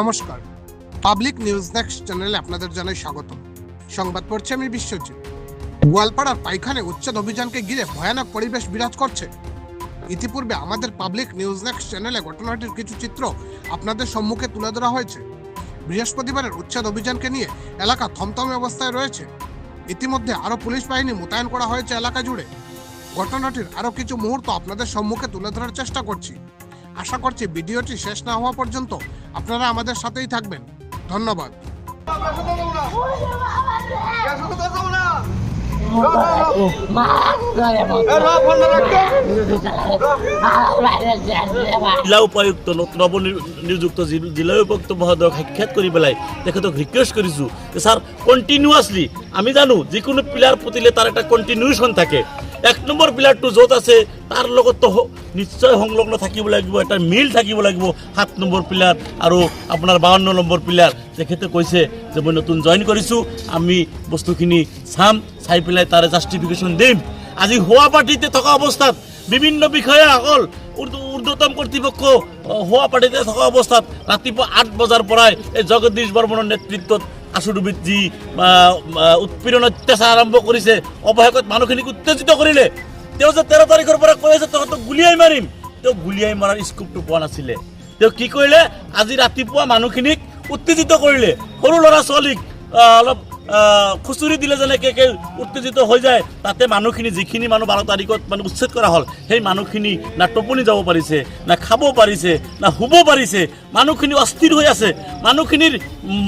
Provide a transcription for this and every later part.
নমস্কার। Public news next চ্যানেলে আপনাদের জানাই স্বাগত সংবাদ পড়ছে আমি বিশ্বজিৎ। গোয়ালপাড়ার পাইখানে উচ্ছেদ অভিযানকে ঘিরে ভয়ানক পরিবেশ বিরাজ করছে। ইতিপূর্বে আমাদের পাবলিক নিউজ নেক্সট চ্যানেলে ঘটনাটির কিছু চিত্র আপনাদের সম্মুখে তুলে ধরা হয়েছে। বৃহস্পতিবারের উচ্ছেদ অভিযানকে নিয়ে এলাকা থমথমে অবস্থায় রয়েছে। ইতিমধ্যে আরও পুলিশ বাহিনী মোতায়েন করা হয়েছে এলাকা জুড়ে। ঘটনাটির আরও কিছু মুহূর্ত আপনাদের সম্মুখে তুলে ধরার চেষ্টা করছি। আশা করছি ভিডিওটি শেষ না হওয়া পর্যন্ত আপনারা আমাদের সাথেই থাকবেন। ধন্যবাদ। জিলা উপায়ুক্ত নৱনিযুক্ত জি- জিলা উপায়ুক্ত মহোদয়ক সাক্ষাৎ কৰি পেলাই তেখেতক ৰিকুৱেষ্ট কৰিছোঁ যে ছাৰ কণ্টিনিউৱাছলি আমি জানো, যিকোনো পিলাৰ পুতিলে তাৰ এটা কণ্টিনিউশ্যন থাকে। এক নম্বৰ পিলাৰটো য'ত আছে, তাৰ লগততো হ- নিশ্চয় সংলগ্ন থাকিব লাগিব, এটা মিল থাকিব লাগিব। সাত নম্বৰ পিলাৰ আৰু আপোনাৰ বাৱন্ন নম্বৰ পিলাৰ। তেখেতে কৈছে যে মই নতুন জইন কৰিছোঁ, আমি বস্তুখিনি চাম, চাই পেলাই তাৰে জাষ্টিফিকেশ্যন দিম। আজি হোৱা পাৰ্টিতে থকা অৱস্থাত বিভিন্ন বিষয়াসকল উৰ্ধ- ঊৰ্ধ্বতম কৰ্তৃপক্ষ হোৱা পাৰ্টিতে থকা অৱস্থাত ৰাতিপুৱা আঠ বজাৰ পৰাই এই জগদীশ বৰ্মনৰ নেতৃত্বত আচুডুবিত যি উৎপীড়ন অত্যাচাৰ আৰম্ভ কৰিছে, অৱশেষত মানুহখিনিক উত্তেজিত কৰিলে। তেওঁ যে তেৰ তাৰিখৰ পৰা কৈ আছে, তহঁতক গুলিয়াই মাৰিম। তেওঁ গুলিয়াই মৰাৰ স্কোপটো পোৱা নাছিলে। তেওঁ কি কৰিলে? আজি ৰাতিপুৱা মানুহখিনিক উত্তেজিত কৰিলে। সৰু ল'ৰা ছোৱালীক অলপ খুচুৰি দিলে যেনেকৈ উত্তেজিত হৈ যায়, তাতে মানুহখিনি যিখিনি মানুহ বাৰ তাৰিখত মানে উচ্ছেদ কৰা হ'ল, সেই মানুহখিনি না টোপনি যাব পাৰিছে, না খাব পাৰিছে, না শুব পাৰিছে, মানুহখিনি অস্থিৰ হৈ আছে, মানুহখিনিৰ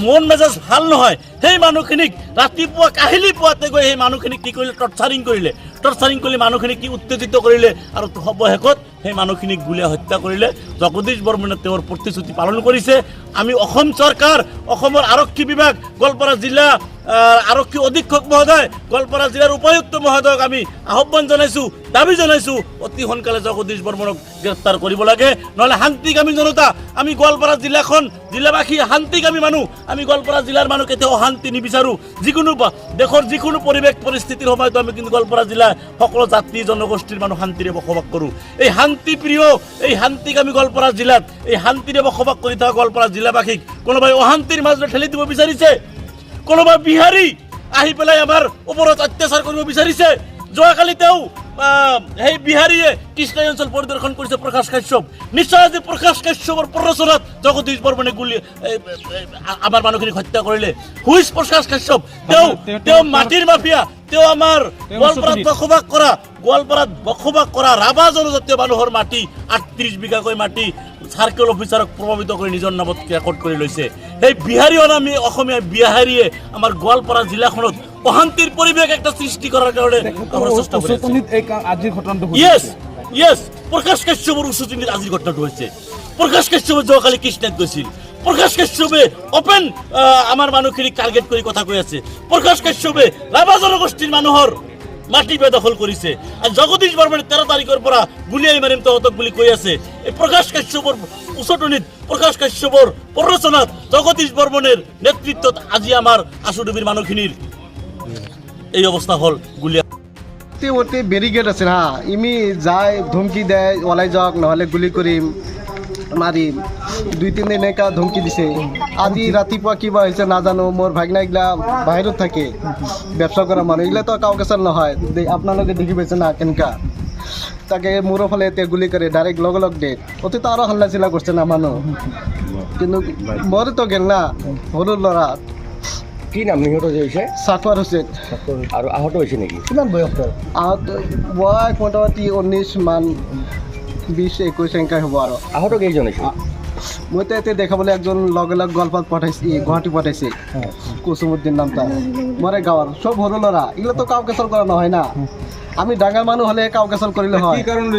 মন মেজাজ ভালো নহয়। সেই মানুহখিনিক ৰাতিপুৱা কাহিলি পুৱাতে গৈ সেই মানুহখিনিক কি কৰিলে? টৰ্চাৰিং কৰিলে। টৰ্চাৰিং করলে মানুহখিনিক কি উত্তেজিত কৰিলে আৰু সৰ্বশেষত সেই মানুহখিনিক গুলীয়াই হত্যা কৰিলে। জগদীশ বৰ্মনে তেওঁৰ প্ৰতিশ্ৰুতি পালন কৰিছে। আমি অসম চৰকাৰ, অসমৰ আৰক্ষী বিভাগ, গোৱালপাৰা জিলা আৰক্ষী অধীক্ষক মহোদয়, গোৱালপাৰা জিলাৰ উপায়ুক্ত মহোদয়ক আমি আহ্বান জনাইছোঁ, দাবি জনাইছোঁ, অতি সোনকালে জগদীশ বৰ্মনক গ্ৰেপ্তাৰ কৰিব লাগে। নহ'লে শান্তিকামী জনতা, আমি গোৱালপাৰা জিলাখন, জিলাবাসী, শান্তিকামী মানুহ, আমি গোৱালপাৰা জিলাৰ মানুহ কেতিয়াও অশান্তি নিবিচাৰোঁ। যিকোনো দেশৰ যিকোনো পৰিৱেশ, পৰিস্থিতিৰ সময়তো আমি কিন্তু গোৱালপাৰা জিলাৰ সকলো জাতি, জনগোষ্ঠীৰ মানুহ শান্তিৰে বসবাস কৰোঁ। এই শান্তি প্ৰিয়, এই শান্তিকামী গোৱালপাৰা জিলাত, এই শান্তিৰে বসবাস কৰি থকা গোৱালপাৰা জিলাবাসীক কোনোবাই অশান্তিৰ মাজলৈ ঠেলি দিব বিচাৰিছে? কোনোবা বিহাৰী আহি পেলাই আমাৰ ওপৰত অত্যাচাৰ কৰিব বিচাৰিছে। যোৱাকালি তেওঁ সেই বিহাৰীয়ে কৃষ্ণাই অঞ্চল পৰিদৰ্শন কৰিছে প্ৰকাশ কাশ্যপ। নিশ্চয় আজি প্ৰকাশ কাশ্যপৰ প্ৰৰোচনাত জগদীশ বৰ্মনে গুলি আমাৰ মানুহখিনিক হত্যা কৰিলে। হুইচ প্ৰকাশ কাশ্যপ? তেওঁ তেওঁ মাটিৰ মাফিয়া। তেওঁ আমাৰ গোৱালপাৰাত বসবাস কৰা গোৱালপাৰাত বসবাস কৰা ৰাভা জনজাতীয় মানুহৰ মাটি আঠত্ৰিছ বিঘাকৈ মাটি চাৰ্কেল অফিচাৰক প্ৰভাৱিত কৰি নিজৰ নামত ৰেকৰ্ড কৰি লৈছে। সেই বিহাৰী অনামী অসমীয়া বিহাৰীয়ে আমাৰ গোৱালপাৰা জিলাখনত অশান্তিৰ পৰিৱেশ একটা সৃষ্টি কৰাৰ কাৰণে আমাৰ চেষ্টা কৰি ইয়েস ইয়েস প্ৰকাশ কাশ্যপৰ উচতনিত আজিৰ ঘটনাটো হৈছে। প্ৰকাশ কাশ্যপে যোৱাকালি কৃষ্ণাত গৈছিল। প্ৰকাশ কাশ্যপে অপেন আমাৰ মানুহখিনিক টাৰ্গেট কৰি কথা কৈ আছে। প্ৰকাশ কাশ্যপে ৰাভা জনগোষ্ঠীৰ মানুহৰ মাটি বেদখল কৰিছে আৰু জগদীশ বৰ্মনে তেৰ তাৰিখৰ পৰা গুলিয়াই মাৰিম তহঁতক বুলি কৈ আছে। এই প্ৰকাশ কাশ্যপৰ উচতনিত প্ৰকাশ কাশ্যপৰ প্ৰৰোচনাত জগদীশ বৰ্মনের নেতৃত্বত আজি আমাৰ আচুডুবিৰ মানুহখিনিৰ এই অৱস্থা হ'ল গুলিয়া। ওতে ওতে ব্যারিকেড আছে হা। ইমি যায় ধমকি দেয়, ওলাই যাওক, নহলে গুলি কৰিম, মাৰিম। দুই তিন দিন এনেকা ধমকি দিছে। আজি ৰাতিপুৱা কিবা হৈছে নাজানো মোৰ ভাগনা এইগিলা বাহিৰত থাকে ব্যৱসা কৰা মানুহ। এইগিলা তো কাউকেচাৰ নহয়। আপোনালোকে দেখি পাইছে না কেনেকা? তাকে মূৰৰ ফালে এতিয়া গুলি কৰে ডাইৰেক্ট লগ লগ দে। অতিতো আৰু হাল্লা চিল্লা কৰিছে না মানুহ। কিন্তু মোৰতো গেল না সৰু ল'ৰা। কি নাম নিহত হৈছে? চাকৱাৰ হৈছে আৰু আহত হৈছে নেকি? কিমান বয়স আহত বয়স মোটামুটি ঊনৈছ মান বিছ একৈছ এনেকৈ হ'ব আৰু। আহত কেইজন হৈছে? মইতো এতিয়া দেখাবলৈ একজন লগে লগ গোৱালপাত পঠাইছে গুৱাহাটী পঠাইছে। কুসুমুদ্দিন নাম তাৰ। মৰে গাঁৱৰ চব সৰু ল'ৰা। এইগিলাতো কাও কেচল কৰা নহয় না। আমি ডাঙৰ মানুহ হ'লে কাও কেচল কৰিলে হয়। কি কাৰণত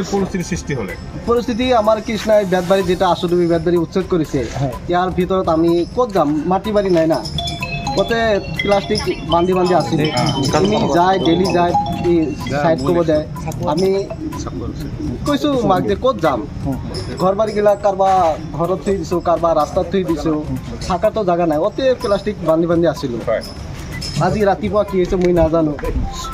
সৃষ্টি হ'লে? পৰিস্থিতি আমাৰ কৃষ্ণাই বেতবাৰী যেটা আচুডুবি বেতবাৰী উচ্ছেদ কৰিছে ইয়াৰ ভিতৰত আমি ক'ত যাম? মাটি বাৰী নাই না। গোটে প্লাষ্টিক বান্ধি বান্ধি আছিলে। আমি যায় ডেইলি যায় চাইড কৰিব দে আমি কৈছোঁ মাক যে ক'ত যাম? ঘৰ বাৰীগিলাক কাৰোবাৰ ঘৰত থৈ দিছোঁ কাৰোবাৰ ৰাস্তাত থৈ দিছোঁ থাকাতো জেগা নাই অতে প্লাষ্টিক বান্ধি বান্ধি আছিলোঁ। আজি ৰাতিপুৱা কি হৈছে মই নাজানো।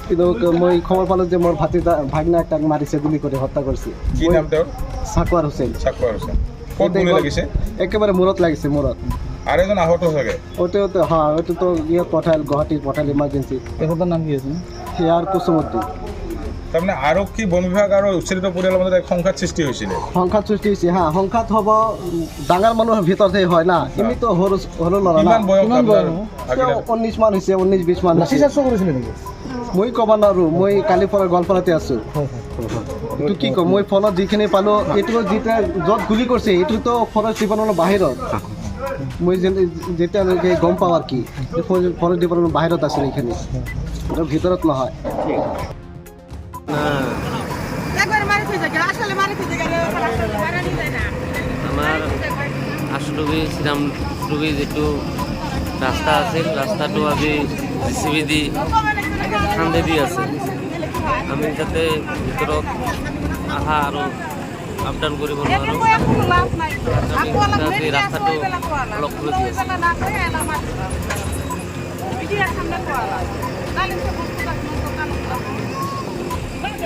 কিন্তু মই খবৰ পালোঁ যে মোৰ ভাতি ভাগনা এটাক মাৰিছে বুলি কৰি হত্যা কৰিছে। কি নাম তেওঁৰ? চাকৱাৰ হুছেইন। চাকোৱাৰ হুছেইন। ক'ত গুলি একেবাৰে মূৰত লাগিছে মূৰত। আর একজন আহত হয়ে গেছে ওটা তো হ্যাঁ ওটা তো ইয়ে পঠাল গুয়াহাটির পঠাল ইমার্জেন্সি এখনকার নাম কি আছে হেয়ার কুসুমুদ্দিন তাৰ মানে আৰক্ষী বন বিভাগ আৰু উচ্ছেদিত পৰিয়ালৰ মাজত এক সংঘাত সৃষ্টি হৈছিলে সংঘাত সৃষ্টি হৈছে হা সংঘাত হ'ব ডাঙৰ মানুহৰ ভিতৰতহে হয় না ইমিতো সৰু সৰু ল'ৰা না কিমান বয়স? ঊনৈছ মান হৈছে ঊনৈছ বিছ মান কৰিছিলে নেকি? মই ক'ব নোৱাৰোঁ মই কালিৰ পৰা গোৱালপাৰাতে আছোঁ। হয় হয় এইটো কি ক'ম মই ফোনত যিখিনি পালোঁ এইটো যেতিয়া য'ত গুলি কৰিছে এইটোতো ফৰেষ্ট ডিপাৰ্টমেণ্টৰ বাহিৰত। মই যে- যেতিয়ালৈকে গম পাওঁ আৰু কি ফৰেষ্ট ডিপাৰ্টমেণ্টৰ বাহিৰত আছিল এইখিনি। ভিতৰত নহয়। একবার মারি থেকে যায় আসলে মারি থেকে যায় আসলে মারা নিয়ে যায় না আমাৰ আশুডুবি শ্ৰীৰামডুবি যিটো ৰাস্তা আছিল ৰাস্তাটো আজি জি চি বি দি খান্দে দি আছে। আমি যাতে ভিতৰত অহা আৰু আপ ডাউন কৰিব নোৱাৰোঁ আমি ৰাস্তাটো অলপ খুলি দি আছোঁ।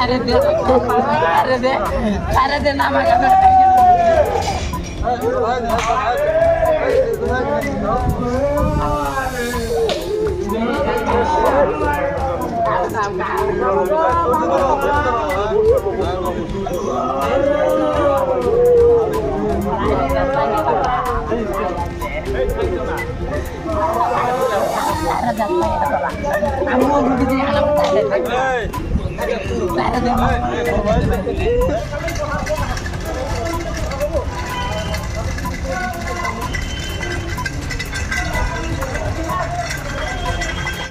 আরে দে আরে দে আরে দে না আমাকে আমি দুটো 来了没有